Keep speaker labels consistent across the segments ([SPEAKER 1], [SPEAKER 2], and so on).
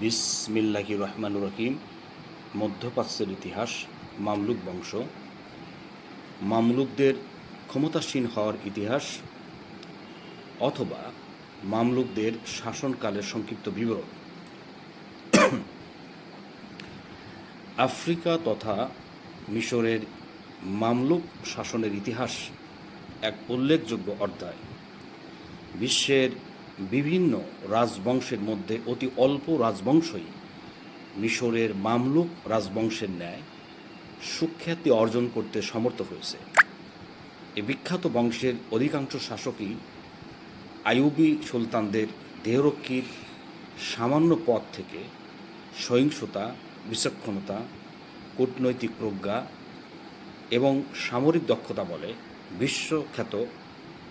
[SPEAKER 1] বিসমিল্লাহি রহমান রহিম, মধ্যপ্রাচ্যের ইতিহাস, মামলুক বংশ। মামলুকদের ক্ষমতাসীন হওয়ার ইতিহাস অথবা মামলুকদের শাসনকালের সংক্ষিপ্ত বিবরণ। আফ্রিকা তথা মিশরের মামলুক শাসনের ইতিহাস এক উল্লেখযোগ্য অধ্যায়। বিশ্বের বিভিন্ন রাজবংশের মধ্যে অতি অল্প রাজবংশই মিশরের মামলুক রাজবংশের ন্যায় সুখ্যাতি অর্জন করতে সমর্থ হয়েছে। এ বিখ্যাত বংশের অধিকাংশ শাসকই আইউবি সুলতানদের দেহরক্ষীর সামান্য পথ থেকে সহিংসতা, বিচক্ষণতা, কূটনৈতিক প্রজ্ঞা এবং সামরিক দক্ষতা বলে বিশ্বখ্যাত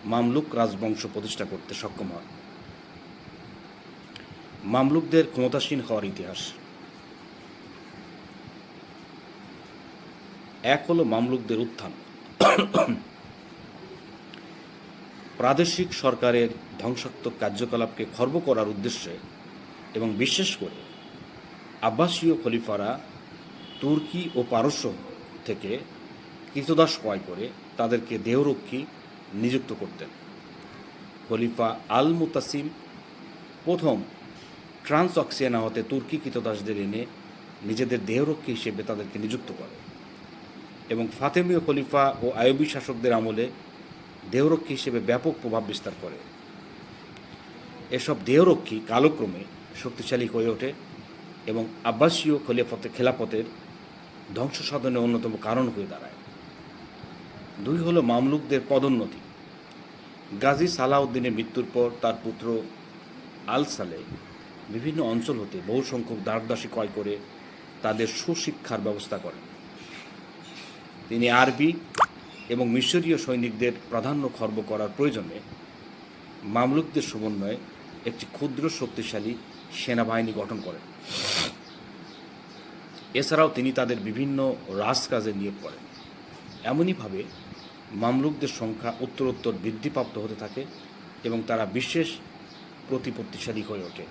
[SPEAKER 1] মামলুক রাজবংশ প্রতিষ্ঠা করতে সক্ষম হয় মামলুকদের ক্ষমতাসীন হওয়ার ইতিহাস। এক হলো মামলুকদের উত্থান। প্রাদেশিক সরকারের ধ্বংসাত্মক কার্যকলাপকে খর্ব করার উদ্দেশ্যে এবং বিশেষ করে আব্বাসীয় খলিফারা তুর্কি ও পারস্য থেকে কৃতদাস ক্রয় করে তাদেরকে দেহরক্ষী নিযুক্ত করতেন। খলিফা আল মুতাসিম প্রথম ট্রান্স অক্সিয়ানা হতে তুর্কি কৃতদাসদের এনে নিজেদের দেহরক্ষী হিসেবে তাদেরকে নিযুক্ত করে। এবং ফাতেমীয় খলিফা ও আয়বী শাসকদের আমলে দেহরক্ষী হিসেবে ব্যাপক প্রভাব বিস্তার করে। এসব দেহরক্ষী কালক্রমে শক্তিশালী হয়ে ওঠে এবং আব্বাসীয় খলিফতে খেলাপথের ধ্বংস সাধনের অন্যতম কারণ হয়ে দাঁড়ায়। দুই হলো মামলুকদের পদোন্নতি। গাজী সালাউদ্দিনের মৃত্যুর পর তার পুত্র আল সালে বিভিন্ন অঞ্চল হতে বহু সংখ্যক দাসদাসী ক্রয় করে তাদের সুশিক্ষার ব্যবস্থা করেন। তিনি আরবি এবং মিশরীয় সৈনিকদের প্রাধান্য খর্ব করার প্রয়োজনে মামলুকদের সমন্বয়ে একটি ক্ষুদ্র শক্তিশালী সেনাবাহিনী গঠন করেন। এছাড়াও তিনি তাদের বিভিন্ন রাজকাজে নিয়োগ করেন। এমনইভাবে মামলুকদের সংখ্যা উত্তরোত্তর বৃদ্ধিপ্রাপ্ত হতে থাকে এবং তারা বিশেষ প্রতিপত্তিশালী হয়ে ওঠে।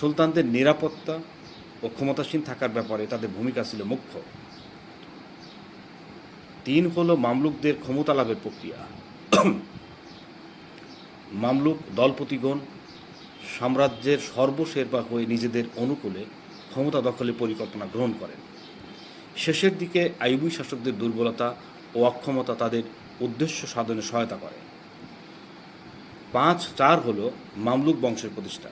[SPEAKER 1] সুলতানদের নিরাপত্তা ও ক্ষমতাসীন থাকার ব্যাপারে তাদের ভূমিকা ছিল মুখ্য। তিন হল মামলুকদের ক্ষমতা লাভের প্রক্রিয়া। মামলুক, দলপতিগণ, সাম্রাজ্যের সর্বশেরবা হয়ে নিজেদের অনুকূলে ক্ষমতা দখলের পরিকল্পনা গ্রহণ করেন। শেষের দিকে আইবী শাসকদের দুর্বলতা ও অক্ষমতা তাদের উদ্দেশ্য সাধনে সহায়তা করে। পাঁচ, চার হল মামলুক বংশের প্রতিষ্ঠা।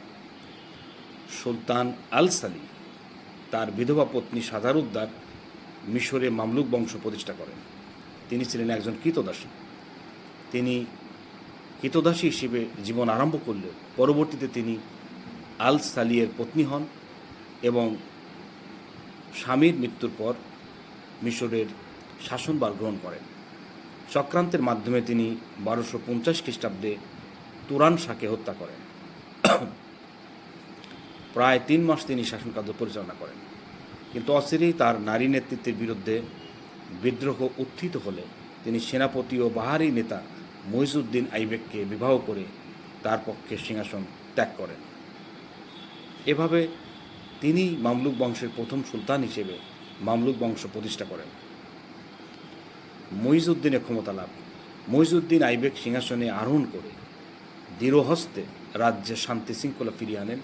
[SPEAKER 1] সুলতান আল সালি তার বিধবা পত্নী সাদারুদ্দার মিশরে মামলুক বংশ প্রতিষ্ঠা করেন। তিনি ছিলেন একজন কৃতদাসী তিনি কৃতদাসী হিসেবে জীবন আরম্ভ করলেও পরবর্তীতে তিনি আল সালিয়ের পত্নী হন এবং স্বামীর মৃত্যুর পর মিশরের শাসনভার গ্রহণ করেন। চক্রান্তের মাধ্যমে তিনি বারোশো পঞ্চাশ খ্রিস্টাব্দে তুরান শাকে হত্যা করেন। প্রায় তিন মাস তিনি শাসনকার্য পরিচালনা করেন। কিন্তু অচিরেই তার নারী নেতৃত্বের বিরুদ্ধে বিদ্রোহ উত্থিত হলে তিনি সেনাপতি ও বাহারি নেতা মহিজুদ্দিন আইবেককে বিবাহ করে তার পক্ষে সিংহাসন ত্যাগ করেন। এভাবে তিনি মামলুক বংশের প্রথম সুলতান হিসেবে মামলুক বংশ প্রতিষ্ঠা করেন। মহিজুদ্দিনের ক্ষমতা লাভ, মহিজুদ্দিন আইবেক সিংহাসনে আরোহণ করে দৃঢ়হস্তে রাজ্যে শান্তি শৃঙ্খলা ফিরিয়ে আনেন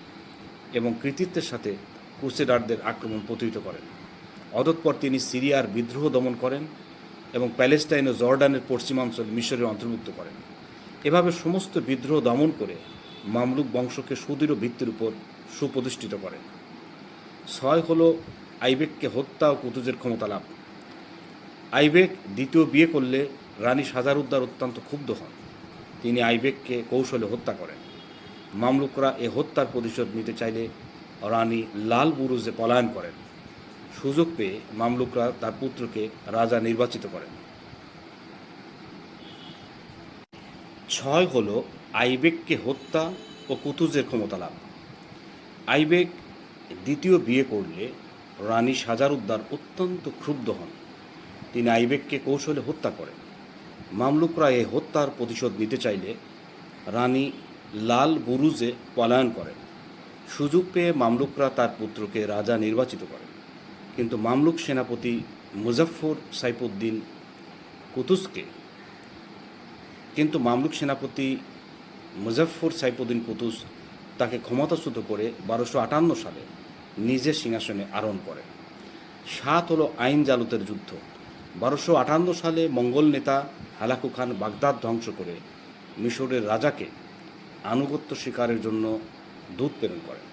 [SPEAKER 1] এবং কৃতিত্বের সাথে ক্রুসেডারদের আক্রমণ প্রতিহিত করেন। অতঃপর তিনি সিরিয়ার বিদ্রোহ দমন করেন এবং প্যালেস্টাইন ও জর্ডানের পশ্চিমাঞ্চল মিশরের অন্তর্ভুক্ত করেন। এভাবে সমস্ত বিদ্রোহ দমন করে মামলুক বংশকে সুদৃঢ় ভিত্তির উপর সুপ্রতিষ্ঠিত করেন। ছয় হল আইবেককে হত্যা ও কুতুজের ক্ষমতা লাভ। আইবেক দ্বিতীয় বিয়ে করলে রানী সাজারুদ্দার অত্যন্ত ক্ষুব্ধ হন। তিনি আইবেককে কৌশলে হত্যা করেন। মামলুকরা এ হত্যার প্রতিশোধ নিতে চাইলে রানী লাল বুরুজে পলায়ন করেন। সুযোগ পেয়ে মামলুকরা তার পুত্রকে রাজা নির্বাচিত করেন। ছয় হল আইবেককে হত্যা ও কুতুজের ক্ষমতা লাভ। আইবেক দ্বিতীয় বিয়ে করলে রানী সাজারুদ্দার অত্যন্ত ক্ষুব্ধ হন। তিনি আইবেককে কৌশলে হত্যা করেন। মামলুকরা এ হত্যার প্রতিশোধ নিতে চাইলে রানী লাল বুরুজে পলায়ন করেন সুযোগ পেয়ে মামলুকরা তার পুত্রকে রাজা নির্বাচিত করেন কিন্তু মামলুক সেনাপতি মুজফ্ফর সাইফুদ্দিন কুতুসকে কিন্তু মামলুক সেনাপতি মুজফ্ফর সাইফুদ্দিন কুতুস তাকে ক্ষমতাচ্যুত করে বারোশো আটান্ন সালে নিজের সিংহাসনে আরোহণ করেন সাত হলো আইন জালুতের যুদ্ধ। বারোশো আটান্ন সালে মঙ্গল নেতা হালাকু খান বাগদাদ ধ্বংস করে মিশরের রাজাকে আনুগত্য শিকারের জন্য দূত প্রেরণ করেন।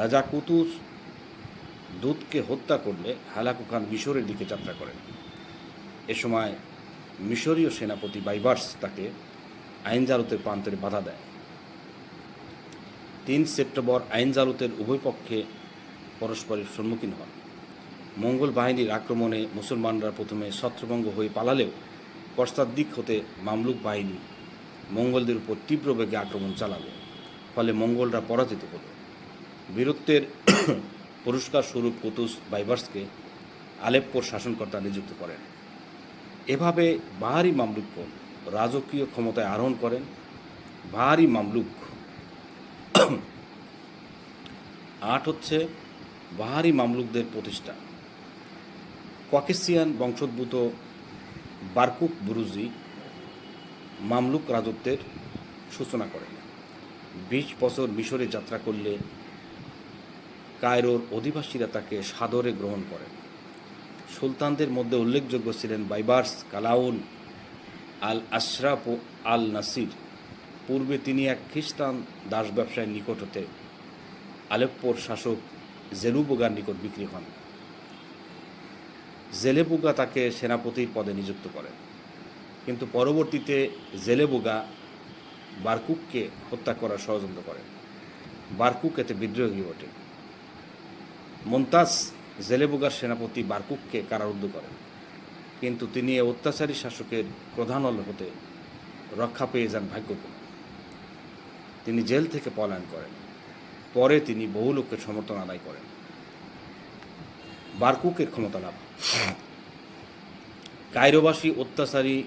[SPEAKER 1] রাজা কুতুস দূতকে হত্যা করলে হালাকু খান মিশরের দিকে যাত্রা করেন। এ সময় মিশরীয় সেনাপতি বাইবার্স তাকে আইন জালুতের প্রান্তরে বাধা দেয়। তিন সেপ্টেম্বর আইন জালুতের উভয় পক্ষে পরস্পরের সম্মুখীন হন। মঙ্গল বাহিনীর আক্রমণে মুসলমানরা প্রথমে ছত্রভঙ্গ হয়ে পালালেও পশ্চাৎ দিক হতে মামলুক বাহিনী মঙ্গলদের উপর তীব্র বেগে আক্রমণ চালালো ফলে মঙ্গলরা পরাজিত হল বীরত্বের পুরস্কার স্বরূপ কুতুস বাইবার্সকে আলেপ্পোর শাসনকর্তা নিযুক্ত করেন। এভাবে বাহারি মামলুকগণ রাজকীয় ক্ষমতায় আরোহণ করেন। বাহারি মামলুক আট হচ্ছে বাহারি মামলুকদের প্রতিষ্ঠা। ককেসিয়ান বংশোদ্ভূত বারকুক বুরুজি মামলুক রাজত্বের সূচনা করেন বিশ বছর মিশরে যাত্রা করলে কায়রোর অধিবাসীরা তাকে সাদরে গ্রহণ করেন। সুলতানদের মধ্যে উল্লেখযোগ্য ছিলেন বাইবার্স কালাউন আল আশরাফ ও আল নাসির পূর্বে তিনি এক খ্রিস্টান দাস ব্যবসায়ীর নিকট হতে আলেপ্পোর শাসক জেলুবোগার নিকট বিক্রি হন। জেলেবুগা তাকে সেনাপতির পদে নিযুক্ত করেন। কিন্তু পরবর্তীতে জেলেবুগা বারকুককে হত্যা করার ষড়যন্ত্র করেন বারকুক এতে বিদ্রোহী ওঠে মন্তাজ জেলেবুগার সেনাপতি বারকুককে কারারুদ্ধ করেন কিন্তু তিনি এ অত্যাচারী শাসকের প্রধান হতে রক্ষা পেয়ে যান ভাগ্যক্রমে তিনি জেল থেকে পলায়ন করেন। পরে তিনি বহু লোকের সমর্থন আদায় করেন। বারকুকের ক্ষমতা লাভ। কায়রোবাসী অত্যাচারী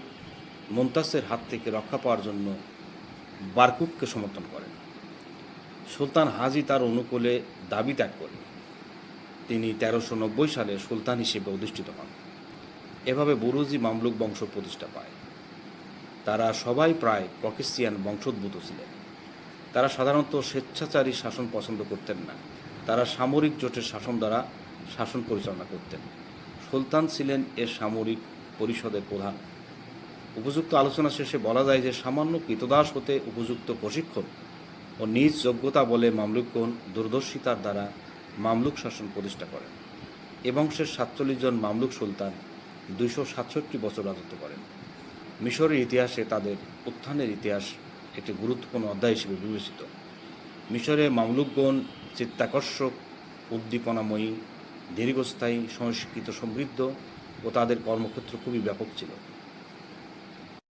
[SPEAKER 1] মন্তাসের হাত থেকে রক্ষা পাওয়ার জন্য বারকুককে সমর্থন করেন। সুলতান হাজি তার অনুকূলে দাবি ত্যাগ করেন। তিনি তেরোশো নব্বই সালে সুলতান হিসেবে অধিষ্ঠিত হন। এভাবে বুরুজি মামলুক বংশ প্রতিষ্ঠা পায়। তারা সবাই প্রায় ককেসিয়ান বংশোদ্ভূত ছিলেন। তারা সাধারণত স্বেচ্ছাচারী শাসন পছন্দ করতেন না। তারা সামরিক জোটের শাসন দ্বারা শাসন পরিচালনা করতেন। সুলতান ছিলেন এর সামরিক পরিষদের প্রধান। উপযুক্ত আলোচনা শেষে বলা যায় যে সামান্য কৃতদাস হতে উপযুক্ত প্রশিক্ষণ ও নিজ যোগ্যতা বলে মামলুকগণ দূরদর্শিতার দ্বারা মামলুক শাসন প্রতিষ্ঠা করেন। এ বংশের সাতচল্লিশ জন মামলুক সুলতান দুইশো সাতষট্টি বছর রাজত্ব করেন। মিশরের ইতিহাসে তাদের উত্থানের ইতিহাস একটি গুরুত্বপূর্ণ অধ্যায় হিসেবে বিবেচিত। মিশরে মামলুকগণ চিত্তাকর্ষক, উদ্দীপনাময়ী, দীর্ঘস্থায়ী, সংস্কৃত সমৃদ্ধ ও তাদের কর্মক্ষেত্র খুবই ব্যাপক ছিল।